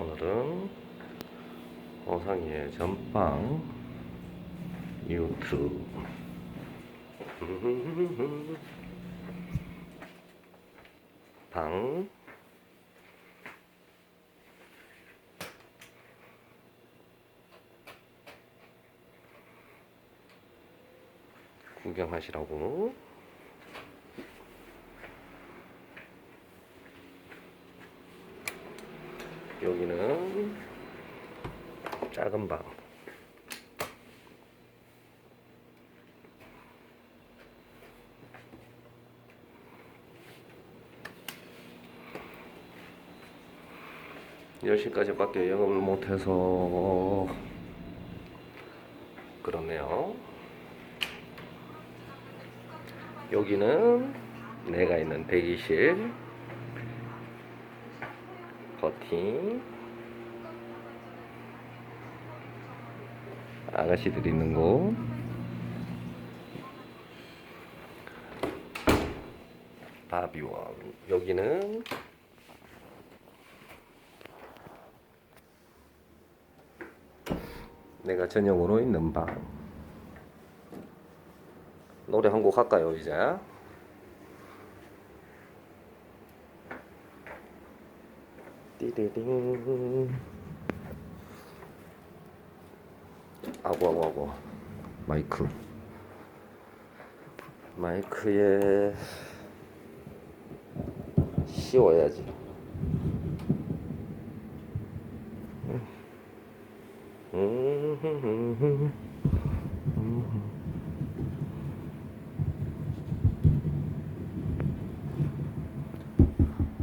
오늘은 호상이의 전빵 유튜브 방. 구경하시라고 10시까지 밖에 영업을 못해서 그러네요. 여기는 내가 있는 대기실. 버팅. 아가씨들 있는 곳. 바비원. 여기는 내가 전용으로 있는 방 노래 한 곡 할까요 이제? 띠리링. 아고 아고 아고 마이크. 마이크에 씌워야지 음.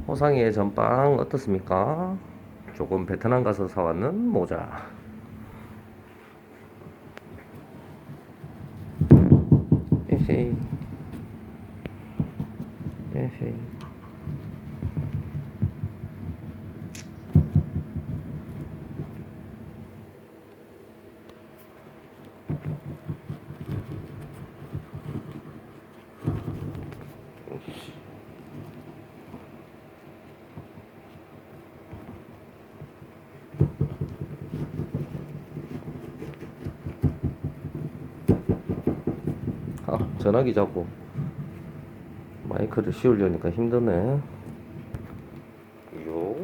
호상이의 전빵 어떻습니까? 조금 베트남 가서 사왔는 모자. 에헤이. 에헤이. 아, 전화기 잡고 마이크를 씌우려니까 힘드네. 요.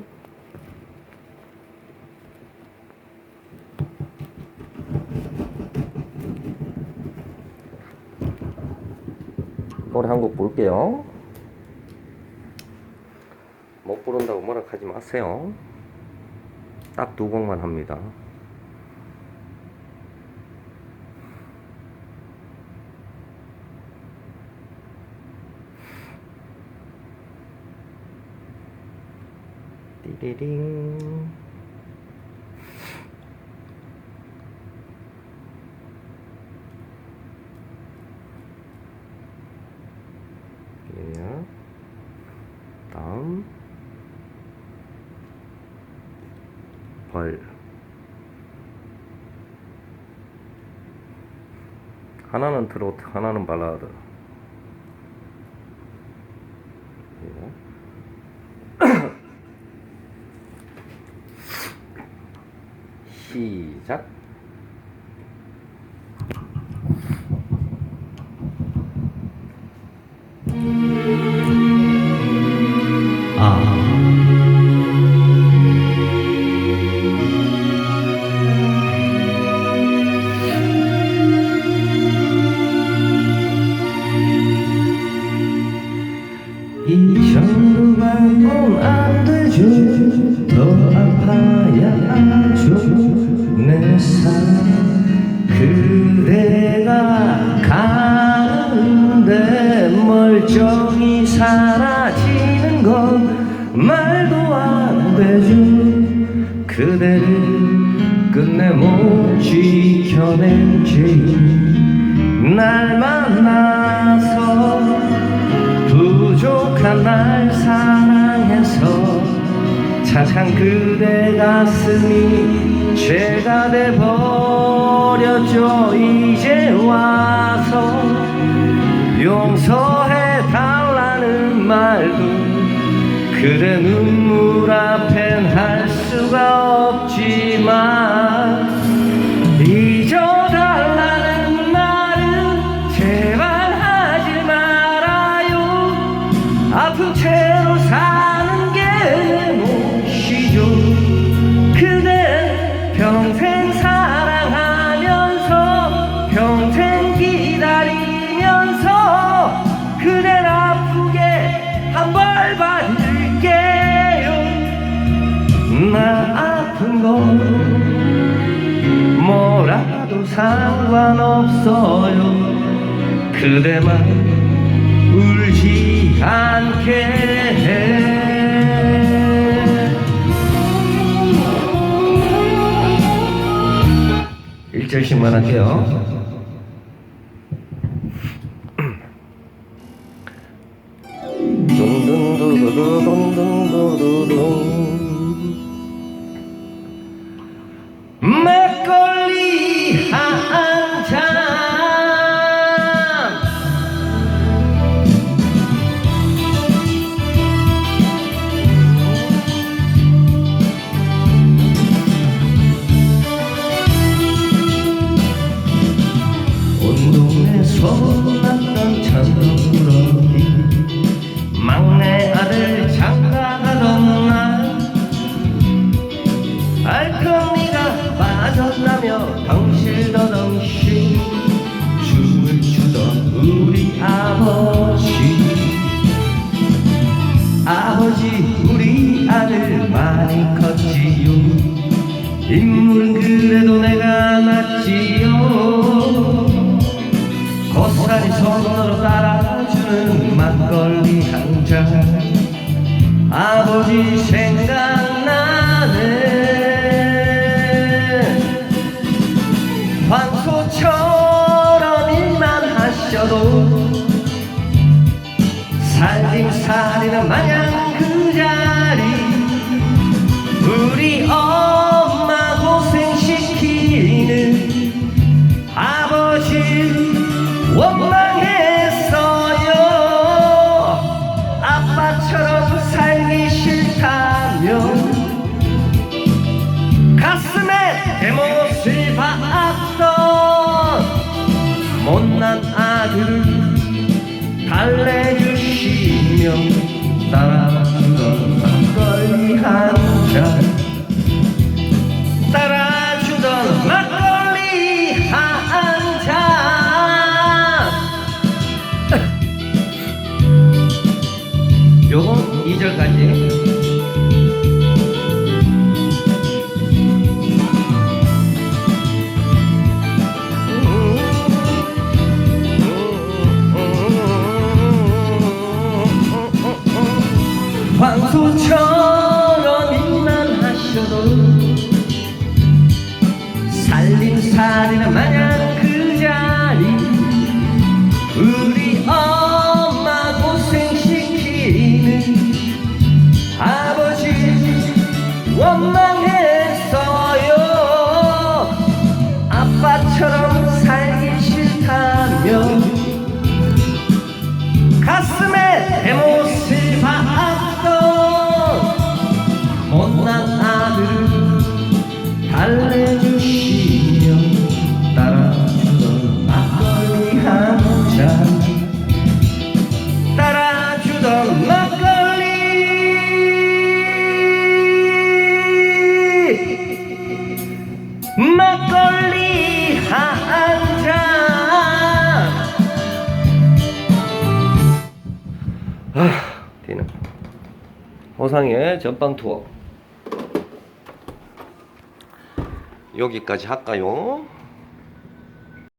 노래 한 곡 볼게요. 못 부른다고 뭐라 하지 마세요. 딱 두 곡만 합니다. 띠리링. 얘야. 다음. 벌. 하나는 트로트, 하나는 발라드. 얘야. 시작. 이 그대를 끝내 못 지켜낸 죄날 만나서 부족한 날 사랑해서 착한 그대 가슴이 죄가 돼버렸죠. 이제 와서 용서해 달라는 말도 그대 눈물 앞엔 할 수가 없지만 잊어라 상관없어요. 그대만 울지 않게 해. 일절씩만 할게요. 둔둔두두두둔둔둔 인물은 그래도 내가 낫지요. 고스란히 손으로 따라주는 막걸리 한 잔. 아버지 생각 따라주던 막걸리 한잔 따라주던 막걸리 한잔 요건 2절까지 황소처럼 일만 하셔도 살림살이는 마냥 뛰는 호상의 전방 투어 여기까지 할까요?